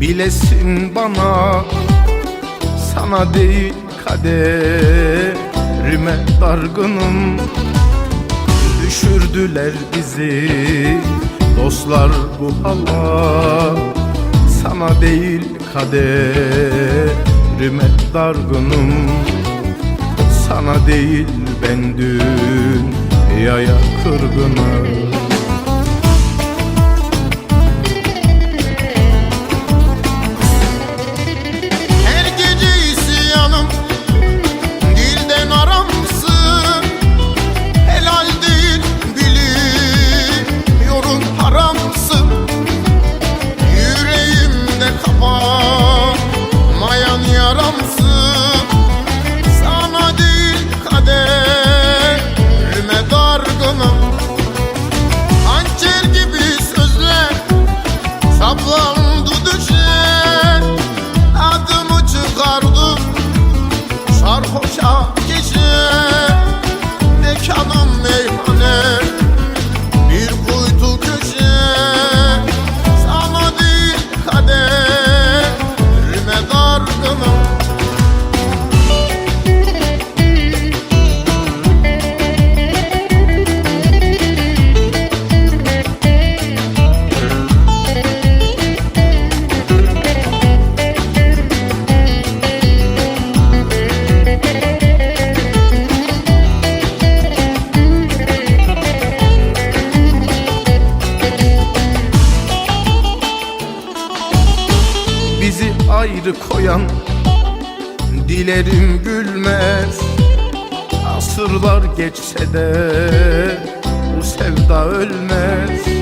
Bilesin bana Sana değil kaderime dargınım. Düşürdüler bizi Dostlar bu hala Sana değil kaderime dargınım. Sana değil ben dünyaya kırgınım sarhoşa gece Mekanım ayrı koyan Dilerim gülmez. Asırlar geçse de Bu sevda ölmez